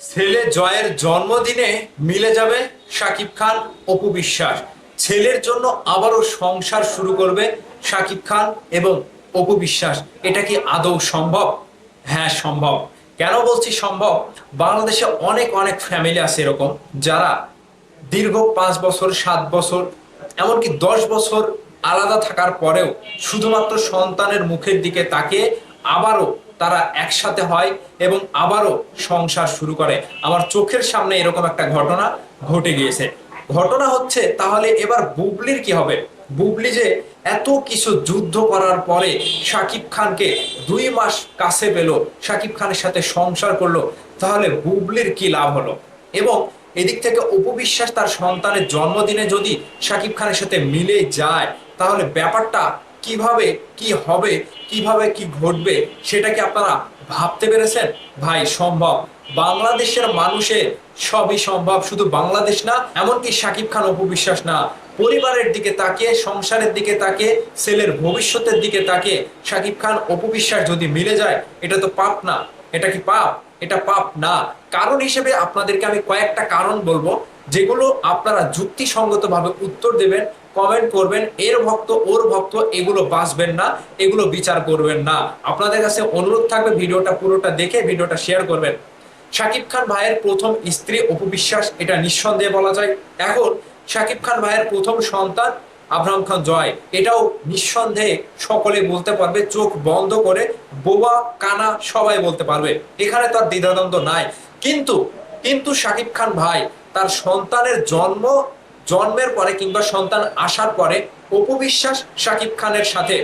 ছেলে জয়ের জন্মদিনে মিলে যাবে শাকিব খান, অপু বিশ্বাস। ছেলের জন্য আবারও সংসার শুরু করবে শাকিব খান এবং অপু বিশ্বাস। এটা কি আদৌ সম্ভব? হ্যাঁ সম্ভব। কেন বলছি সম্ভব? বাংলাদেশে অনেক অনেক ফ্যামিলি আছে এরকম, যারা দীর্ঘ পাঁচ বছর, সাত বছর, এমনকি দশ বছর আলাদা থাকার পরেও শুধুমাত্র সন্তানের মুখের দিকে তাকিয়ে আবারও তারা একসাথে হয় এবং আবারও সংসার শুরু করে। আমার চোখের সামনে এরকম একটা ঘটনা ঘটে গিয়েছে। ঘটনা হচ্ছে, তাহলে এবার বুবলির কি হবে? বুবলি যে এত কিছু যুদ্ধ করার পরে শাকিব খানকে দুই মাস কাছে পেল, শাকিব খানের সাথে সংসার করল, তাহলে বুবলির কি লাভ হলো? এবং এদিক থেকে উপবিশ্বাস তার সন্তানের জন্মদিনে যদি শাকিব খানের সাথে মিলে যায়, তাহলে ব্যাপারটা কীভাবে কি হবে, কীভাবে কি ঘটবে, সেটা কি আপনারা ভাবতে পেরেছেন? ভাই, সম্ভব। বাংলাদেশের মানুষের সবই সম্ভব। শুধু বাংলাদেশ না, এমনকি শাকিব খান উপবিশ্বাস না। পরিবারের দিকে তাকিয়ে, সংসারের দিকে তাকিয়ে, ছেলের ভবিষ্যতের দিকে তাকিয়ে শাকিব খান অপবিশ্বাস যদি মিলে যায়, এটা তো পাপ না। এটা কি পাপ? এটা পাপ না। কারণ হিসেবে আপনাদেরকে আমি কয়েকটা কারণ বলব, যেগুলো আপনারা যুক্তিসঙ্গতভাবে উত্তর দেবেন কমেন্ট করবেন, এর ভক্ত, ওর ভক্ত, এগুলো বাঁচবেন না, এগুলো বিচার করবেন না। আপনাদের কাছে অনুরোধ থাকবে ভিডিওটা পুরোটা দেখে ভিডিওটা শেয়ার করবেন। শাকিব খান ভাইয়ের প্রথম স্ত্রী অপবিশ্বাস, এটা নিঃসন্দেহে বলা যায়। এখন শাকিব খান ভাইয়ের প্রথম সন্তান আব্রাহাম খান জয়। এটাও নিঃসন্দেহে সকলে বলতে পারবে, চোখ বন্ধ করে বোবা, কানা সবাই বলতে পারবে। এখানে তার দ্বিধাদ্বন্দ্ব নাই। কিন্তু কিন্তু শাকিব খান ভাই, তার সন্তানের জন্ম জন্মের পরে কিংবা সন্তান আসার পরে অপবিশ্বাস শাকিব খানের সাথে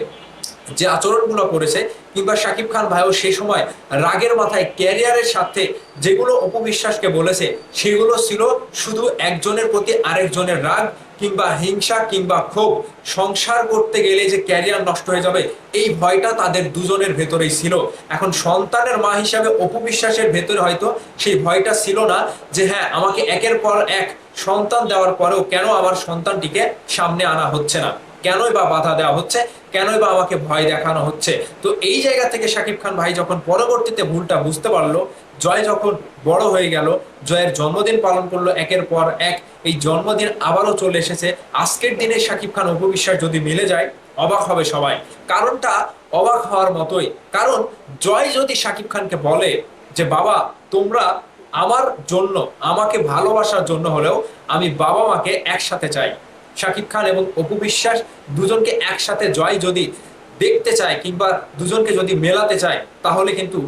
যে আচরণগুলো করেছে, কিংবা শাকিব খান ভাইও সেই সময় রাগের মাথায় ক্যারিয়ারের সাথে যেগুলো অপবিশ্বাসকে বলেছে, সেগুলো ছিল শুধু একজনের প্রতি আরেকজনের রাগ কিংবা হিংসা কিংবা ক্ষোভ। সংসার করতে গেলে যে ক্যারিয়ার নষ্ট হয়ে যাবে, এই ভয়টা তাদের দুজনের ভেতরেই ছিল। এখন সন্তানের মা হিসাবে অপবিশ্বাসের ভেতরে হয়তো সেই ভয়টা ছিল না যে হ্যাঁ আমাকে একের পর এক সন্তান দেওয়ার পরেও কেন আমার সন্তানটিকে সামনে আনা হচ্ছে না? কেনই বা বাধা দেওয়া হচ্ছে? কেনই বা আমাকে ভয় দেখানো হচ্ছে? তো এই জায়গা থেকে শাকিব খান ভাই যখন পরবর্তীতে ভুলটা বুঝতে পারল, জয় যখন বড় হয়ে গেল, জয়ের জন্মদিন পালন করল একের পর এক, এই জন্মদিন আবারও চলে এসেছে। আজকের দিনে শাকিব খান উপবিশ্বাস যদি মিলে যায়, অবাক হবে সবাই। কারণটা অবাক হওয়ার মতোই। কারণ জয় যদি শাকিব খানকে বলে যে, বাবা, তোমরা আমার জন্য, আমাকে ভালোবাসার জন্য হলেও আমি বাবা মাকে একসাথে চাই। শাকিব খান এবং অপু বিশ্বাস দুজনকে একসাথে জয় যদি দেখতে চায় কিংবা দুজনকে যদি মেলাতে চায়, তাহলে কিন্তু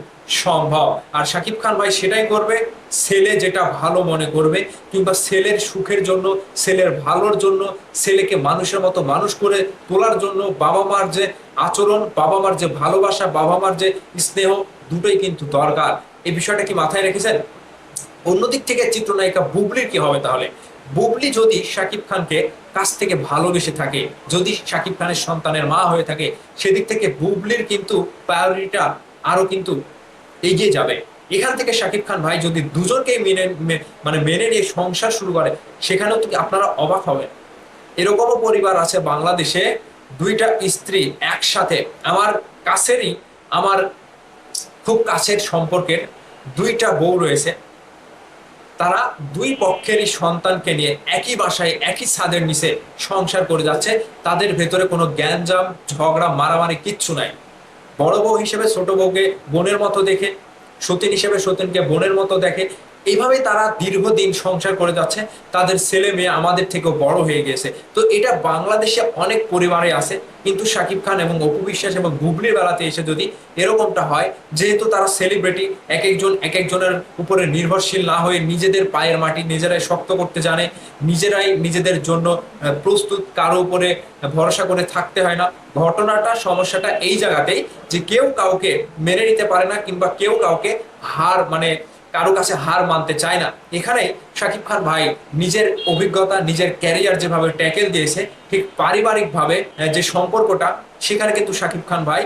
সম্ভব। আর শাকিব খান ভাই সেটাই করবে, ছেলে যেটা ভালো মনে করবে, কিংবা ছেলের সুখের জন্য, ছেলের ভালোর জন্য, ছেলেকে মানুষের মতো মানুষ করে তোলার জন্য বাবা মার যে আচরণ, বাবা মার যে ভালোবাসা, বাবা মার যে স্নেহ, দুটোই কিন্তু দরকার। এই বিষয়টা কি মাথায় রেখেছেন? অন্যদিক থেকে চিত্রনায়িকা বুবলির কি হবে তাহলে? বুবলি যদি শাকিব খানকে কাছ থেকে ভালোবেসে থাকে, যদি শাকিব খানের সন্তানের মা হয়ে থাকে, সেদিক থেকে বুবলির কিন্তু প্রায়োরিটিটা আরও কিন্তু এগিয়ে যাবে। এখান থেকে শাকিব খান ভাই যদি দুজনকে মেনে মানে মেনে নিয়ে সংসার শুরু করে, সেখানেও তো আপনারা অবাক হবেন? এরকমও পরিবার আছে বাংলাদেশে, দুইটা স্ত্রী একসাথে। আমার কাছেরই, আমার খুব কাছের সম্পর্কের দুইটা বউ রয়েছে। তারা দুই পক্ষেরই সন্তানকে নিয়ে একই বাসায়, একই ছাদের নিচে সংসার করে যাচ্ছে। তাদের ভেতরে কোনো জ্ঞানজাম ঝগড়া, মারামারি কিচ্ছু নাই। বড় বউ হিসেবে ছোট বউকে বোনের মতো দেখে, সতীন হিসেবে সতীনকে বোনের মতো দেখে, এইভাবেই তারা দীর্ঘদিন সংসার করে যাচ্ছে। তাদের ছেলে মেয়ে আমাদের থেকেও বড় হয়ে গেছে। তো এটা বাংলাদেশে অনেক পরিবারে আছে। কিন্তু শাকিব খান এবং অপু বিশ্বাস এবং গুগলির বেলাতে এসে যদি এরকমটা হয়, যেহেতু তারা সেলিব্রিটি এক একজন, এক একজনের উপরে নির্ভরশীল না হয়ে নিজেদের পায়ের মাটি নিজেরাই শক্ত করতে জানে, নিজেরাই নিজেদের জন্য প্রস্তুত, কারও উপরে ভরসা করে থাকতে হয় না। ঘটনাটা, সমস্যাটা এই জায়গাতেই যে কেউ কাউকে মেনে নিতে পারে না কিংবা কেউ কাউকে হার মানে কারও কাছে হার মানতে চায় না। এখানে শাকিব খান ভাই নিজের অভিজ্ঞতা, নিজের ক্যারিয়ার যেভাবে ট্যাকেল দিয়েছে, ঠিক পারিবারিকভাবে যে সম্পর্কটা, সেখানে কিন্তু শাকিব খান ভাই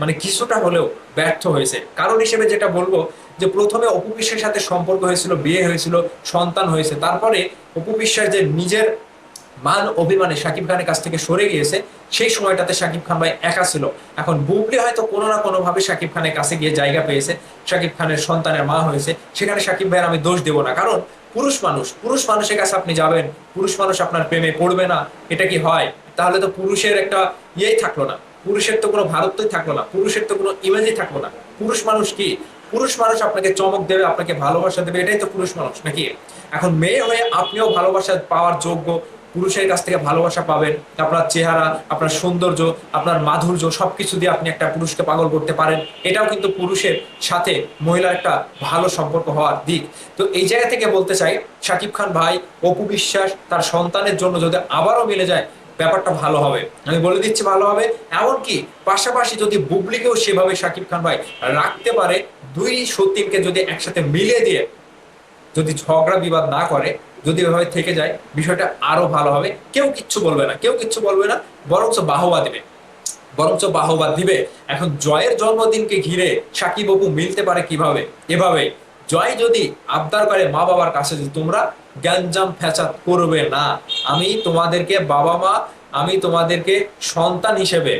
মানে কিছুটা হলেও ব্যর্থ হয়েছে। কারণ হিসেবে যেটা বলব যে প্রথমে অপু বিশ্বাসের সাথে সম্পর্ক হয়েছিল, বিয়ে হয়েছিল, সন্তান হয়েছে। তারপরে অপু বিশ্বাস যে নিজের মান অভিমানে শাকিব খানের কাছ থেকে সরে গিয়েছে সেই সময়টাতে শাকিব খান ভাই একা ছিল। এখন বুবলি হয়তো কোনো না কোনো ভাবে শাকিব খানের কাছে গিয়ে জায়গা পেয়েছে। শাকিব খানের সন্তানের মা হয়েছে। সেখানে শাকিব ভাইয়ের আমি দোষ দেবো না। কারণ পুরুষ মানুষ, পুরুষ মানুষের কাছে আপনি যাবেন, পুরুষ মানুষ আপনার প্রেমে পড়বে না। এটা কি হয়? তাহলে তো পুরুষের একটা ইয়েই থাকল না। পুরুষের তো কোনো ভারতই থাকল না। পুরুষের তো কোনো ইমেজই থাকল না। পুরুষ মানুষ কি? পুরুষ মানুষ আপনাকে চমক দেবে, আপনাকে ভালোবাসা দেবে, এটাই তো পুরুষ মানুষ, নাকি? এখন মেয়ে হয়ে আপনিও ভালোবাসা পাওয়ার যোগ্য। পুরুষের কাছ থেকে ভালোবাসা পাবেন, আপনার চেহারা, আপনার সৌন্দর্য, আপনার মাধুর্য, সবকিছু দিয়ে আপনি একটা পুরুষকে পাগল করতে পারেন। এটাও কিন্তু পুরুষের সাথে মহিলার একটা ভালো সম্পর্ক হওয়ার দিক। তো এই জায়গা থেকে বলতে চাই, শাকিব খান ভাই, অপু বিশ্বাস, তার সন্তানের জন্য যদি আবারও মিলে যায়, ব্যাপারটা ভালো হবে। আমি বলে দিচ্ছি ভালো হবে, এমনকি পাশাপাশি যদি বুবলিকেও সেভাবে শাকিব খান ভাই রাখতে পারে, দুই সতীনকে যদি একসাথে মিলিয়ে দিয়ে যদি ঝগড়া বিবাদ না করে, যদি এভাবে থেকে যায়, বিষয়টা আরও ভালো হবে। কেউ কিচ্ছু বলবে না, কেউ কিচ্ছু বলবে না, বরঞ্চ বাহবা দেবে। বরঞ্চ বাহবা দিবে। এখন জয়ের জন্মদিনকে ঘিরে সাকিব অপু মিলতে পারে কীভাবে? এভাবে। জয় যদি আবদার করে মা বাবার কাছে, যে তোমরা গ্যাঞ্জাম ফ্যাচাত করবে না। আমি তোমাদেরকে বাবা মা আমি তোমাদেরকে সন্তান হিসেবে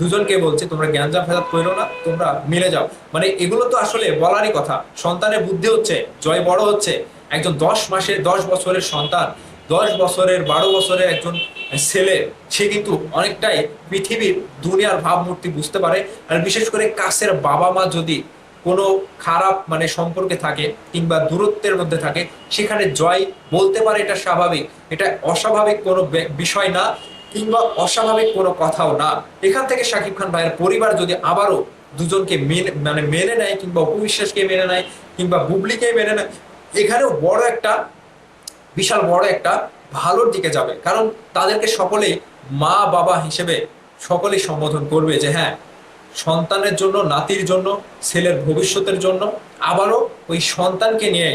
দুজনকে বলছে, তোমরা জ্ঞানজাম ফেরাত করো না, তোমরা মিলে যাও। মানে এগুলো তো আসলে বলারই কথা। সন্তানের বুদ্ধি হচ্ছে, জয় বড় হচ্ছে। একজন দশ মাসের, দশ বছরের সন্তান, দশ বছরের, বারো বছরের একজন ছেলে, সে কিন্তু অনেকটাই পৃথিবীর দুনিয়ার ভাবমূর্তি বুঝতে পারে। আর বিশেষ করে কাছের বাবা মা যদি কোনো খারাপ মানে সম্পর্কে থাকে কিংবা দূরত্বের মধ্যে থাকে, সেখানে জয় বলতে পারে এটা স্বাভাবিক। এটা অস্বাভাবিক কোনো বিষয় না। কিংবা অস্বাভাবিক কোনো কথাও না। এখান থেকে শাকিব খান ভাইয়ের পরিবার যদি আবারও দুজনকে মেনে মানে মেনে নেয় কিংবা অপবিশ্বাসকে মেনে নেয় কিংবা বুবলিকে মেনে নেয়, এখানেও বড় একটা, বিশাল বড় একটা ভালোর দিকে যাবে। কারণ তাদেরকে সকলেই মা, বাবা হিসেবে সকলেই সম্বোধন করবে যে হ্যাঁ সন্তানের জন্য, নাতির জন্য, ছেলের ভবিষ্যতের জন্য আবারও ওই সন্তানকে নিয়ে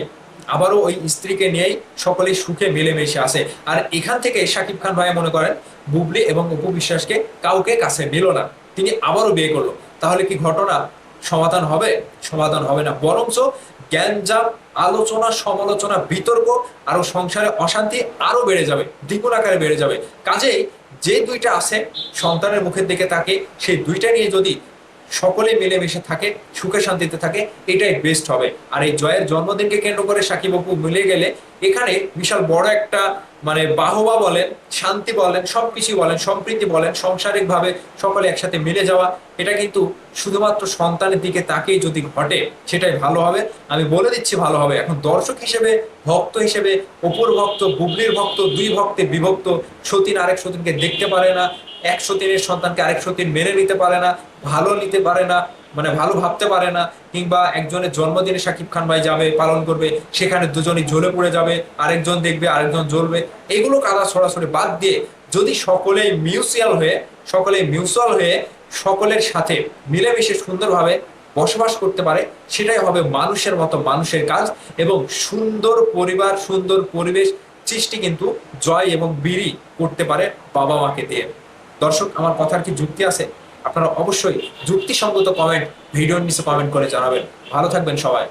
আবারও ওই স্ত্রীকে নিয়েই সকলেই সুখে মিলেমিশে আসে আর এখান থেকে শাকিব খান ভাই মনে করেন, বুবলি এবং অপু বিশ্বাসকে কাউকে কাছে নিল না। তিনি আবারও বিয়ে করল। তাহলে কি ঘটনা সমাধান হবে? সমাধান হবে না। বরঞ্চ জ্ঞানজাম আলোচনা, সমালোচনা, বিতর্ক, আরও সংসারে অশান্তি আরও বেড়ে যাবে, দ্বিগুণ আকারে বেড়ে যাবে। কাজেই যে দুইটা আছে, সন্তানের মুখের দিকে তাকে সেই দুইটা নিয়ে যদি সকলে মিলেমিশে থাকে, সুখে শান্তিতে থাকে, এটাই বেস্ট হবে। আর এই জয়ের জন্মদিনকে কেন্দ্র করে সাকিব অপু মিলে গেলে এখানে বিশাল বড় একটা মানে বাহবা বলেন, শান্তি বলেন, সবকিছু বলেন, সম্প্রীতি বলেন সাংসারিক ভাবে সকলে একসাথে মিলে যাওয়া, এটা কিন্তু শুধুমাত্র সন্তানের দিকে তাকেই যদি ঘটে, সেটাই ভালো হবে। আমি বলে দিচ্ছি ভালো হবে। এখন দর্শক হিসেবে, ভক্ত হিসেবে, অপুর ভক্ত, বুবলির ভক্ত, দুই ভক্তে বিভক্ত, সতীন আরেক সতীনকে দেখতে পারে না। এক তিনের সন্তানকে আরেকশো তিন মেনে নিতে পারে না, ভালো নিতে পারে না মানে ভালো ভাবতে পারে না, কিংবা একজনের জন্মদিনে শাকিব খান ভাই যাবে, পালন করবে, সেখানে দুজনই জ্বলে পড়ে যাবে, আরেকজন দেখবে, আরেকজন জ্বলবে, এগুলো কাদা ছড়াছড়ি বাদ দিয়ে যদি সকলেই মিউচুয়াল হয়ে, সকলেই মিউচুয়াল হয়ে সকলের সাথে মিলেমিশে সুন্দরভাবে বসবাস করতে পারে, সেটাই হবে মানুষের মতো মানুষের কাজ এবং সুন্দর পরিবার, সুন্দর পরিবেশ সৃষ্টি কিন্তু জয় এবং বিড়ি করতে পারে বাবা মাকে দিয়ে। দর্শক, আমার কথার কি যুক্তি আছে? আপনারা অবশ্যই যুক্তিসঙ্গত কমেন্ট ভিডিওর নিচে কমেন্ট করে জানাবেন। ভালো থাকবেন সবাই।